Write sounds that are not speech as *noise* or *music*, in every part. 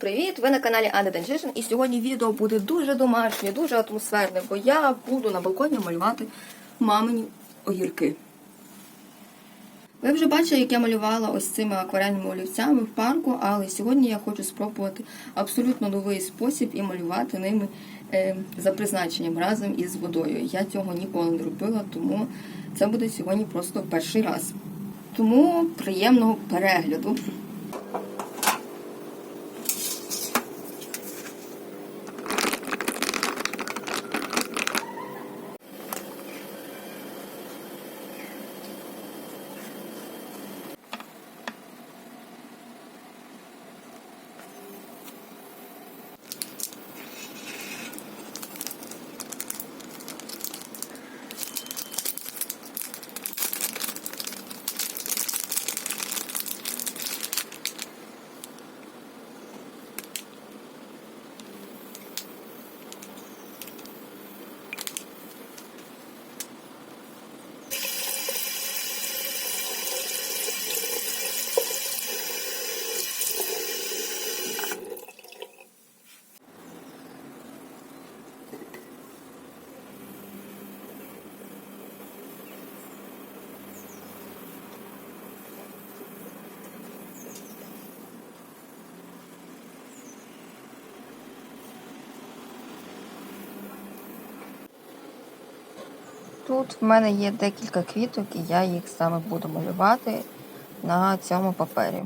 Привіт! Ви на каналі Анна Денчишин і сьогодні відео буде дуже домашнє, дуже атмосферне, бо я буду на балконі малювати мамині огірки. Ви вже бачили, як я малювала ось цими акварельними олівцями в парку, але сьогодні я хочу спробувати абсолютно новий спосіб і малювати ними е, за призначенням разом із водою. Я цього ніколи не робила, тому це буде сьогодні просто перший раз. Тому приємного перегляду. Тут в мене є декілька квіток, і я їх саме буду малювати на цьому папері.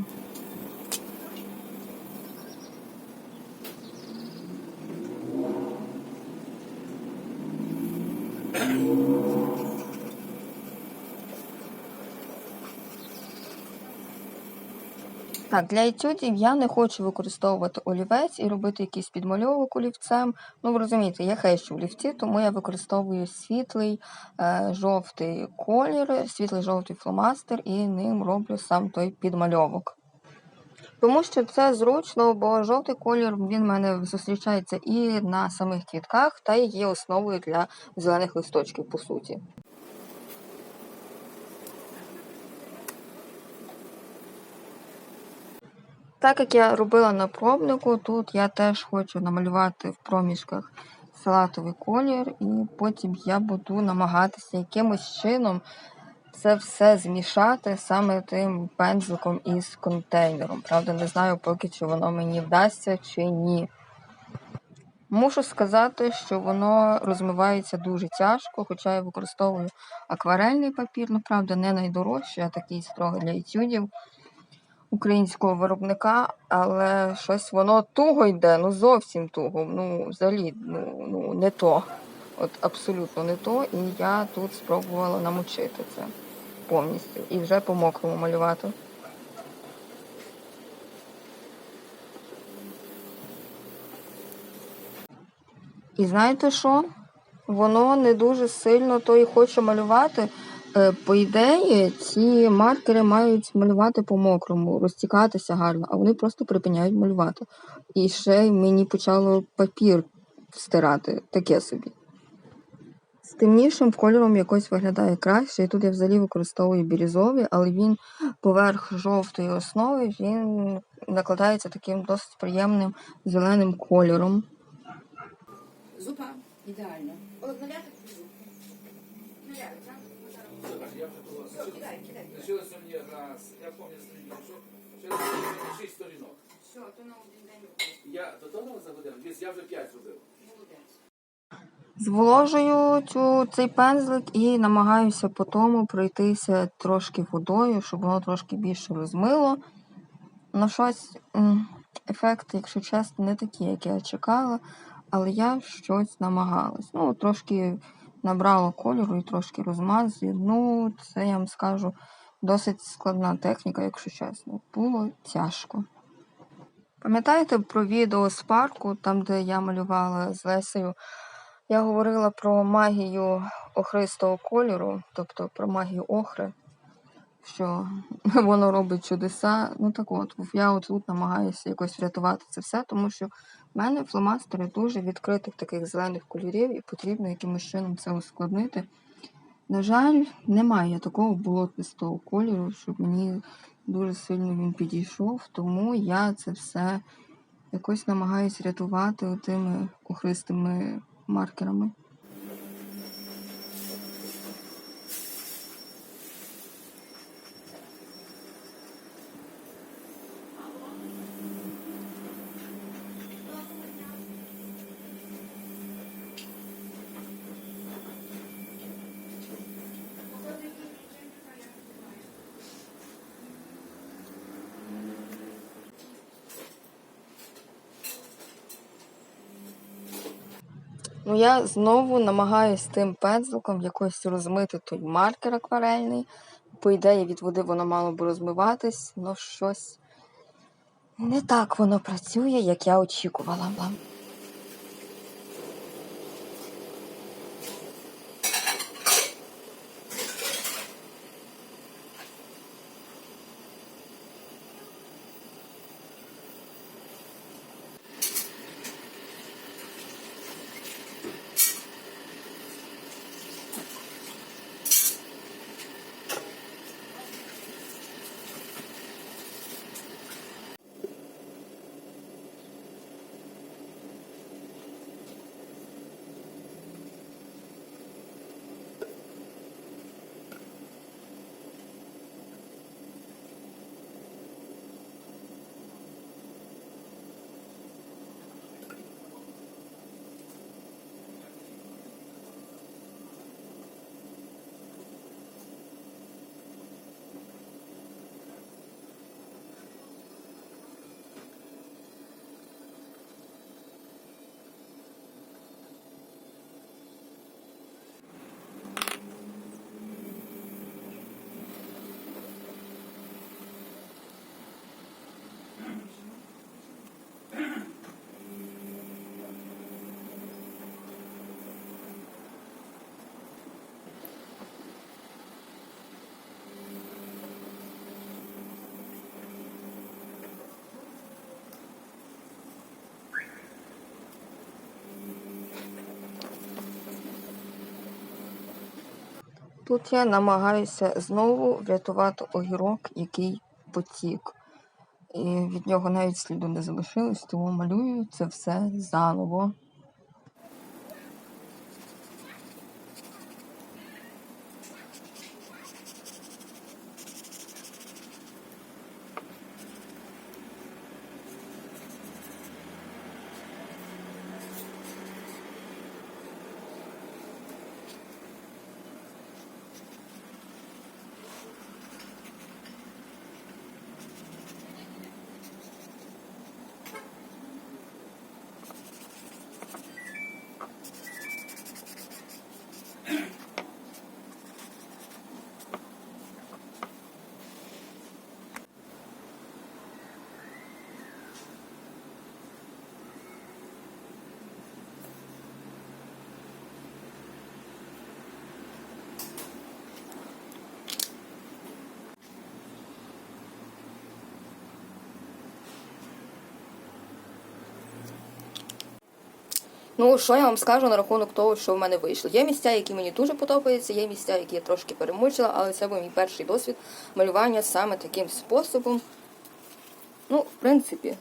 Так, для етюдів я не хочу використовувати олівець і робити якийсь підмальовок олівцем. Ну, ви розумієте, я хещу олівці, тому я використовую світлий е, жовтий колір, світлий жовтий фломастер і ним роблю сам той підмальовок. Тому що це зручно, бо жовтий колір він в мене зустрічається і на самих квітках, та й є основою для зелених листочків, по суті. Так як я робила на пробнику, тут я теж хочу намалювати в проміжках салатовий колір, і потім я буду намагатися якимось чином це все змішати саме тим пензликом із контейнером. Правда, не знаю поки чи воно мені вдасться чи ні. Мушу сказати, що воно розмивається дуже тяжко, хоча я використовую акварельний папір, ну правда, не найдорожчий, а такий строго для етюдів українського виробника, але щось воно туго йде, ну зовсім туго. Ну, взагалі, ну, ну не то. От абсолютно не то. І я тут спробувала намочити це повністю і вже по мокрому малювати. І знаєте що? Воно не дуже сильно то і хоче малювати. Е, По ідеї, ці маркери мають малювати по мокрому, розтікатися гарно, а вони просто припиняють малювати. І ще й мені почало папір стирати, таке собі. З темнішим кольором якось виглядає краще. І тут я взагалі використовую бірюзовий, але він поверх жовтої основи він накладається таким досить приємним зеленим кольором. Зупа ідеально. Лишилося мені раз, я пам'ятаю сторінок, що через мені шість сторінок. Все, то на один день Я до того за годину, десь я вже п'ять зробив. Зволожую цю, цей пензлик і намагаюся по тому пройтися трошки водою, щоб воно трошки більше розмило. Ну, щось м, ефект, якщо чесно, не такий, як я чекала, але я щось намагалась. Ну, трошки набрала кольору і трошки розмазую. Ну, це я вам скажу досить складна техніка, якщо чесно. Було тяжко. Пам'ятаєте про відео з парку, там, де я малювала з Лесею я говорила про магію охристого кольору, тобто про магію охри, що *laughs* воно робить чудеса. Ну так от, я от тут намагаюся якось врятувати це все, тому що в мене фломастери дуже відкритих таких зелених кольорів, і потрібно якимось чином це ускладнити. На жаль, немає такого болотистого кольору, щоб мені дуже сильно він підійшов, тому я це все якось намагаюсь рятувати тими охристими маркерами. Ну, я знову намагаюсь тим пензликом якось розмити той маркер акварельний. По ідеї, від води воно мало б розмиватись, але щось не так воно працює, як я очікувала. Тут я намагаюся знову врятувати огірок, який потік. І від нього навіть сліду не залишилось, тому малюю це все заново. Ну, що я вам скажу на рахунок того, що в мене вийшло. Є місця, які мені дуже подобаються, є місця, які я трошки перемучила, але це був мій перший досвід малювання саме таким способом. Ну, в принципі,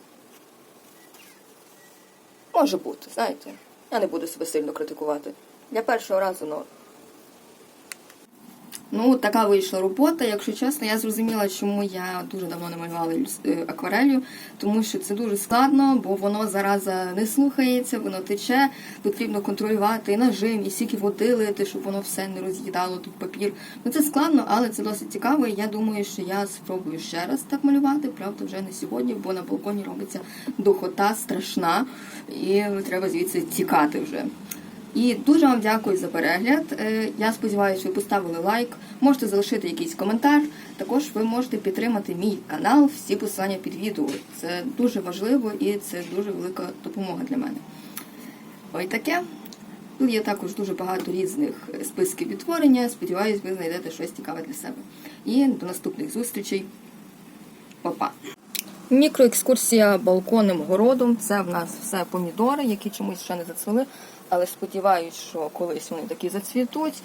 може бути, знаєте. Я не буду себе сильно критикувати. Для першого разу норм. Ну, така вийшла робота. Якщо чесно, я зрозуміла, чому я дуже давно не малювала е, акварелью, тому що це дуже складно, бо воно зараза не слухається, воно тече. Потрібно контролювати і нажим, і стільки води лити, щоб воно все не роз'їдало тут папір. Ну це складно, але це досить цікаво. Я думаю, що я спробую ще раз так малювати. Правда, вже не сьогодні, бо на балконі робиться духота страшна, і треба звідси тікати вже. І дуже вам дякую за перегляд. Е, Я сподіваюся, ви поставили лайк. Можете залишити якийсь коментар. Також ви можете підтримати мій канал, всі посилання під відео. Це дуже важливо і це дуже велика допомога для мене. Ой таке. Тут є також дуже багато різних списків відтворення. Сподіваюсь, ви знайдете щось цікаве для себе. І до наступних зустрічей. Па-па! Мікроекскурсія балконним городом. Це в нас все помідори, які чомусь ще не зацвіли, але сподіваюсь, що колись вони такі зацвітуть.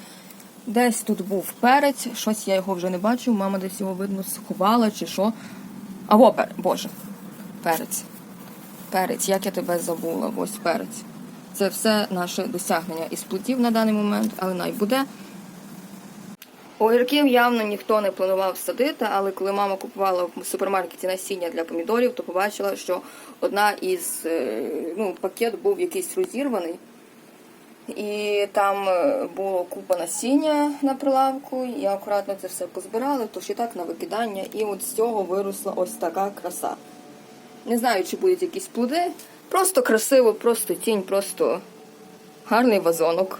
Десь тут був перець, щось я його вже не бачу. Мама десь його видно сховала чи що. А во, пер... боже, перець. Перець, як я тебе забула, ось перець. Це все наше досягнення із плодів на даний момент, але най буде. Огірків явно ніхто не планував садити, але коли мама купувала в супермаркеті насіння для помідорів, то побачила, що одна із е, ну, пакет був якийсь розірваний. І там е, було купа насіння на прилавку, і акуратно це все позбирали, тож і так на викидання, і от з цього виросла ось така краса. Не знаю, чи будуть якісь плоди. Просто красиво, просто тінь, просто гарний вазонок.